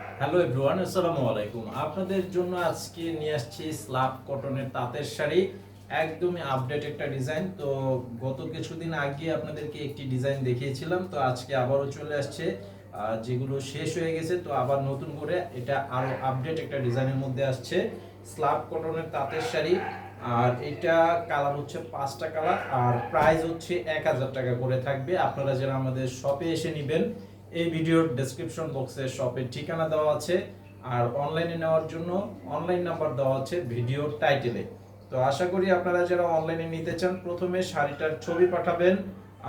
Hello everyone আসসালামু আলাইকুম আপনাদের জন্য আজকে নিয়ে আসছি স্লাব কটনের তাঁতের শাড়ি। একদমই আপডেট একটা ডিজাইন তো গত কিছুদিন আগে আপনাদেরকে একটি ডিজাইন দেখিয়েছিলাম। তো আজকে আবারও চলে আসছে। যেগুলো শেষ হয়ে গেছে, তো আবার নতুন করে এটা আরও আপডেট একটা ডিজাইনের মধ্যে আসছে। স্লাব কটনের তাঁতের শাড়ি। আর এটা কালার হচ্ছে পাঁচটা কালার আর প্রাইস হচ্ছে এক হাজার টাকা করে থাকবে। আপনারা যারা আমাদের শপে এসে নেবেন এই ভিডিওর ডেসক্রিপশন বক্সে শপের ঠিকানা দেওয়া আছে। আর অনলাইনে নেওয়ার জন্য অনলাইন নাম্বার দেওয়া আছে ভিডিও টাইটেলে তো আশা করি আপনারা যারা অনলাইনে নিতে চান, প্রথমে শাড়িটার ছবি পাঠাবেন।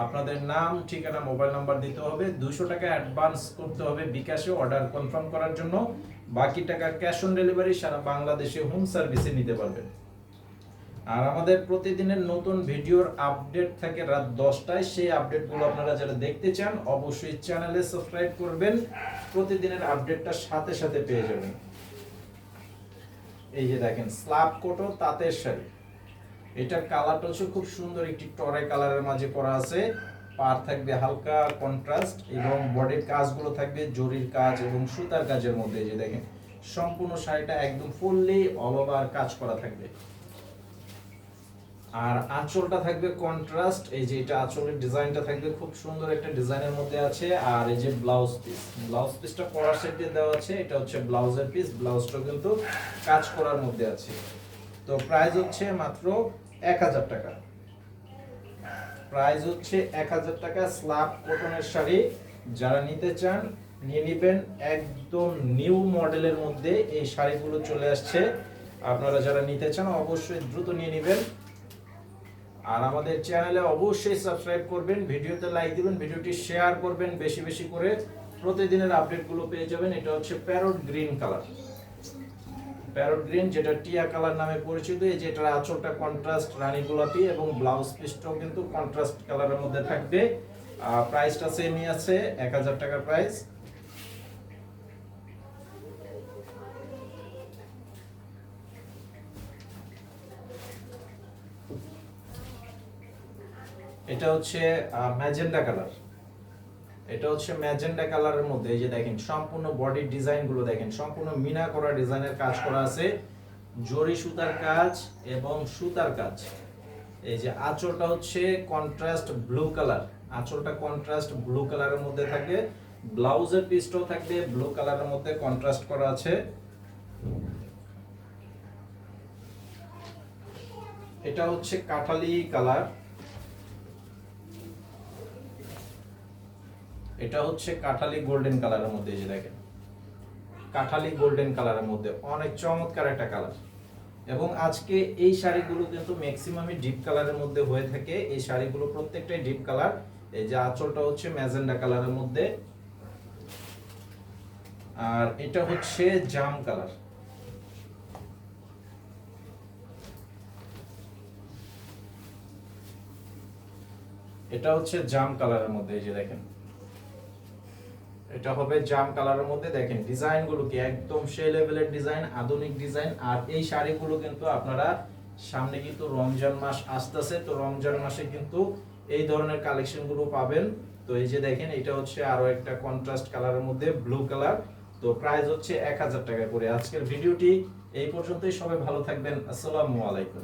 আপনাদের নাম, ঠিকানা মোবাইল নাম্বার দিতে হবে। দুশো টাকা অ্যাডভান্স করতে হবে বিকাশে অর্ডার কনফার্ম করার জন্য। বাকি টাকা ক্যাশ অন ডেলিভারি সারা বাংলাদেশে হোম সার্ভিসে নিতে পারবেন। আর আমাদের প্রতিদিনের নতুন ভিডিওর আপডেট থাকে রাত দশটায়, সেই আপডেটগুলো আপনারা যারা দেখতে চান, অবশ্যই চ্যানেলে সাবস্ক্রাইব করবেন। প্রতিদিনের আপডেটটা সাথে সাথে পেয়ে যাবেন। এই যে দেখেন, স্ল্যাব কোটো তাঁতের শাড়ি। এটার কালারটা হচ্ছে খুব সুন্দর, একটি টরে কালারের মাঝে করা আছে। পার থাকবে হালকা কন্ট্রাস্ট এবং বডির কাজগুলো থাকবে জরির কাজ এবং সুতার কাজের মধ্যে। যে দেখেন, সম্পূর্ণ শাড়িটা একদম ফুললি অল ওভার কাজ করা থাকবে। আর আঁচলটা থাকবে কন্ট্রাস্ট এই যে এটা আঁচলের ডিজাইনটা থাকবে, খুব সুন্দর একটা ডিজাইনের মধ্যে আছে। আর এই যে ব্লাউজ পিস ব্লাউজ পিসটা পরার সেট দিয়ে দেওয়া আছে, এটা হচ্ছে ব্লাউজের পিস ব্লাউজটা কিন্তু কাজ করার মধ্যে আছে। তো প্রাইস হচ্ছে মাত্র এক হাজার টাকা। প্রাইস হচ্ছে এক হাজার টাকা স্ল্যাব কটনের শাড়ি। যারা নিতে চান, নিয়ে নেবেন একদম নিউ মডেলের মধ্যে এই শাড়িগুলো চলে আসছে। আপনারা যারা নিতে চান, অবশ্যই দ্রুত নিয়ে নেবেন। আর আমাদের চ্যানেলে অবশ্যই সাবস্ক্রাইব করবেন, ভিডিওতে লাইক দিবেন, ভিডিওটি শেয়ার করবেন বেশি বেশি করে। প্রতিদিনের আপডেটগুলো পেয়ে যাবেন, এটা হচ্ছে parrot green colour parrot green যেটা টিয়া কালার নামে পরিচিত, এই যেটার আঁচলটা কন্ট্রাস্ট রানী গোলাপি এবং ব্লাউজ পিসটাও কিন্তু কন্ট্রাস্ট কালারের মধ্যে থাকবে। প্রাইসটা সেমই আছে, এক হাজার টাকার প্রাইস এটা হচ্ছে ম্যাজেন্ডা কালার। এটা হচ্ছে ম্যাজেন্ডা কালারের মধ্যে, এই যে দেখেন, সম্পূর্ণ বডি ডিজাইনগুলো দেখেন, সম্পূর্ণ মিনা করা ডিজাইনের কাজ করা আছে। জরি সুতার কাজ এবং সুতার কাজ। এই যে আঁচলটা হচ্ছে কন্ট্রাস্ট ব্লু কালার আঁচলটা কন্ট্রাস্ট ব্লু কালারের মধ্যে থাকে। ব্লাউজের পিসটাও থাকবে ব্লু কালারের মধ্যে কন্ট্রাস্ট করা আছে। এটা হচ্ছে কাঠালি কালার এটা হচ্ছে কাঠালি গোল্ডেন কালারের মধ্যে যে দেখেন। কাঠালি গোল্ডেন কালারের মধ্যে, অনেক চমৎকার একটা কালার। এবং আজকে এই শাড়িগুলো কিন্তু ম্যাক্সিমামই ডিপ কালারের মধ্যে হয়ে থাকে। এই শাড়িগুলো প্রত্যেকটাই ডিপ কালার। এই যে আঁচলটা হচ্ছে ম্যাজেন্ডা কালারের মধ্যে। আর এটা হচ্ছে জাম কালার। এটা হচ্ছে জাম কালারের মধ্যে, এই যে দেখেন। এটা হবে জাম কালারের মধ্যে, দেখেন ডিজাইনগুলো কি একদম সে লেভেলের ডিজাইন, আধুনিক ডিজাইন, আর এই শাড়িগুলো কিন্তু আপনারা সামনে কিন্তু রমজান মাস আসতেছে, তো রমজান মাসে কিন্তু এই ধরনের কালেকশনগুলো পাবেন। তো এই যে দেখেন, এটা হচ্ছে আরও একটা কন্ট্রাস্ট কালারের মধ্যে ব্লু কালার তো প্রাইস হচ্ছে এক হাজার টাকা করে। আজকের ভিডিওটি এই পর্যন্তই, সবাই ভালো থাকবেন, আসসালামু আলাইকুম।